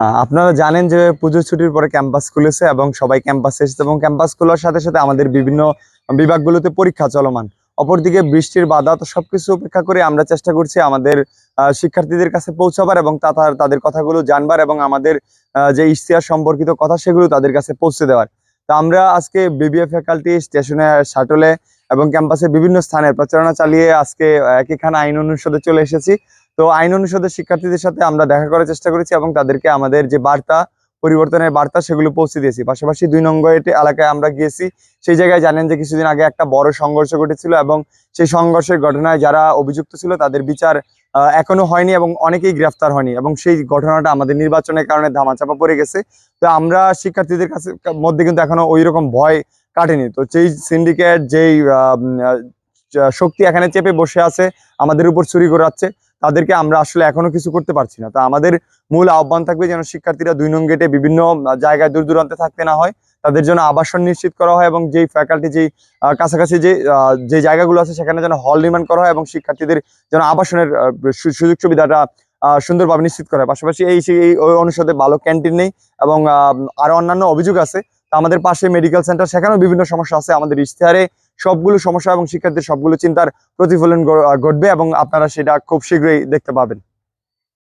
আপনারা জানেন যে পুজোর ছুটির পরে ক্যাম্পাস খুলেছে এবং সবাই ক্যাম্পাসে এসেছে এবং ক্যাম্পাস খোলার সাথে সাথে আমাদের বিভিন্ন বিভাগগুলোতে পরীক্ষা চলমান। অপরদিকে বৃষ্টির বাধা তো সবকিছু উপেক্ষা করে আমরা চেষ্টা করছি আমাদের শিক্ষার্থীদের কাছে পৌঁছাবার এবং তা- তাদের কথাগুলো জানবার এবং আমাদের যে ইশতিয়ার সম্পর্কিত কথা সেগুলো তাদের কাছে পৌঁছে দেওয়ার। তো আমরা আজকে বিবিএ ফ্যাকাল্টি স্টেশনে, শাটলে এবং ক্যাম্পাসের বিভিন্ন স্থানে প্রচারণা চালিয়ে আজকে একইখানে আইন অনুষদে চলে এসেছি। তো আইন অনুষদের শিক্ষার্থীদের সাথে আমরা দেখা করার চেষ্টা করেছি এবং তাদেরকে আমাদের যে বার্তা, পরিবর্তনের বার্তা সেগুলো পৌঁছে দিয়েছি। পাশাপাশি দুই নম্বর এলাকায় আমরা গিয়েছি, সেই জায়গায় জানেন যে কিছুদিন আগে একটা বড় সংঘর্ষ ঘটেছিল এবং সেই সংঘর্ষের ঘটনায় যারা অভিযুক্ত ছিল তাদের বিচার এখনও হয়নি এবং অনেকেই গ্রেফতার হয়নি এবং সেই ঘটনাটা আমাদের নির্বাচনের কারণে ধামাচাপা পড়ে গেছে। তো আমরা শিক্ষার্থীদের কাছে, মধ্যে কিন্তু এখনও ওই রকম ভয় কাটেনি। তো সেই সিন্ডিকেট, যেই শক্তি এখানে চেপে বসে আছে, আমাদের উপর চুরি করাচ্ছে তাদেরকে আমরা আসলে এখনও কিছু করতে পারছি না। তা আমাদের মূল আহ্বান থাকবে যেন শিক্ষার্থীরা দুই নং গেটে বিভিন্ন জায়গায় দূর দূরান্তে থাকতে না হয়। তাদের জন্য আবাসন নিশ্চিত করা হয় এবং যেই ফ্যাকাল্টি যেই কাছাকাছি যে যে জায়গাগুলো আছে সেখানে যেন হল নির্মাণ করা হয় এবং শিক্ষার্থীদের যেন আবাসনের সুযোগ সুবিধাটা সুন্দরভাবে নিশ্চিত করা হয়। পাশাপাশি এই অনুষদে ভালো ক্যান্টিন নেই এবং আহ, আরও অন্যান্য অভিযোগ আছে। আমাদের পাশে মেডিকেল সেন্টার সেখানেও বিভিন্ন সমস্যা আছে। আমাদের ইশতেহারে সবগুলো সমস্যা এবং শিক্ষার্থীর সবগুলো চিন্তার প্রতিফলন ঘটবে এবং আপনারা সেটা খুব শীঘ্রই দেখতে পাবেন।